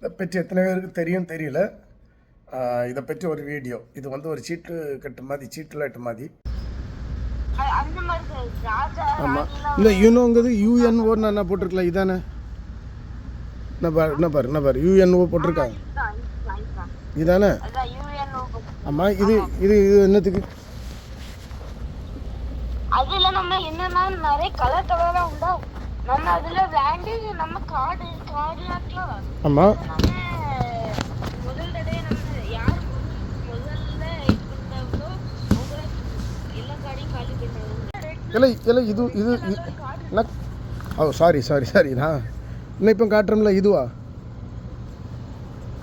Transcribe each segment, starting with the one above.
இதை பற்றி எத்தனை பேருக்கு தெரியும் தெரியல. இதை பற்றி ஒரு வீடியோ. இது வந்து ஒரு சீட்டு கட்டு மாதிரி சீட்டு லாட்டு மாதிரி. ஆமாம் இந்த யூனோங்கிறது யூஎன்ஓன்னு என்ன போட்டிருக்கலாம் இதானே? என்ன பாரு என்ன பாரு என்ன பாரு யூஎன்ஓ போட்டிருக்காங்க. இதானே. ஆமாம் இது இது இது என்னத்துக்கு? அதுல நம்ம என்னன்னா நிறைய கலர் கலரா உண்டா நம்ம அதுல விளையாண்டு நம்ம முதல் தடவை நம்ம யார் முதல்ல இது பண்ணாங்களோ அவங்க எல்லா காடையும் காலி பண்ணாங்க இல்லை இல்லை இது இது ஓ சாரி சாரி சாரி நான் இன்னும் இப்போ காட்டுறோம்ல இதுவா?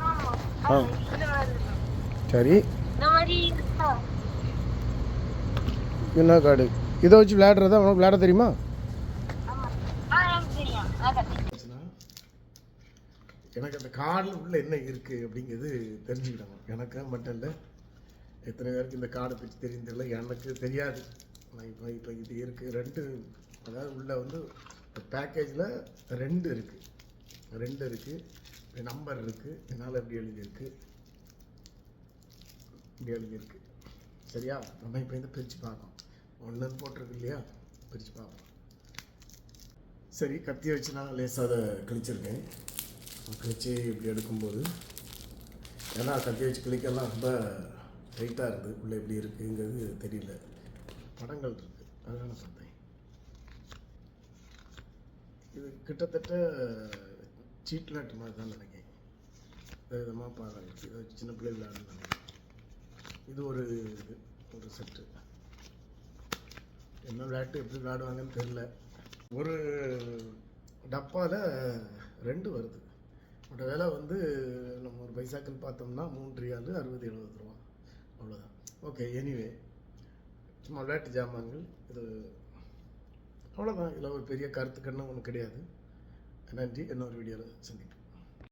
ஆமா. ஆ. சரி? என்ன கார்டு இதை வச்சு விளையாடுறதா உனக்கு விளையாட தெரியுமா ஆமா ஆ எனக்கு தெரியும் நான் கத்துக்கிட்டேன் எனக்கு அந்த கார்டில் உள்ள என்ன இருக்குது அப்படிங்கிறது தெரிஞ்சுக்கிடணும். எனக்கு மட்டும் இல்லை எத்தனை பேருக்கு இந்த கார்டை பற்றி தெரியும் எனக்கு தெரியாது. இப்போ இப்போ இது இருக்குது ரெண்டு அதாவது உள்ள வந்து பேக்கேஜில் ரெண்டு இருக்குது ரெண்டு இருக்குது நம்பர் இருக்குது என்னால் எப்படி எழுதியிருக்கு? இப்படி எழுதியிருக்கு? சரியா? நம்ம இப்போ இதை பிரித்து பார்க்கணும். ஒன்றுன்னு போட்டிருக்கு இல்லையா? பிரித்து பார்ப்போம் சரி கத்தி வச்சு நான் லேசாக அதை கிழிச்சிருக்கேன். கிழிச்சு இப்படி எடுக்கும்போது ஏன்னா கத்தி வச்சு கிழிக்கலாம் ரொம்ப டைட்டாக இருக்குது உள்ளே எப்படி இருக்குங்கிறது தெரியல. படங்கள் இருக்குது அதனால் பார்த்தேன் இது கிட்டத்தட்ட சீட்லாட்டு மாதிரி தான் நினைக்கிறேன். விதமாக பார்க்கலாம் சின்ன பிள்ளை விளையாடுறாங்க இது ஒரு இது ஒரு செட்டு என்ன விளையாட்டு எப்படி விளையாடுவாங்கன்னு தெரில ஒரு டப்பாவில் ரெண்டு வருது. அதோட விலை வந்து நம்ம ஒரு பைசாக்கள் பார்த்தோம்னா மூன்று ரியாலு அறுபது எழுபது ரூபா. அவ்வளோதான் ஓகே எனிவே சும்மா விளையாட்டு ஜாமான்கள் இது அவ்வளோதான் இதில் ஒரு பெரிய கருத்துக்கன்னு ஒன்று கிடையாது. நன்றி. இன்னொரு வீடியோவில் சந்திப்போம்.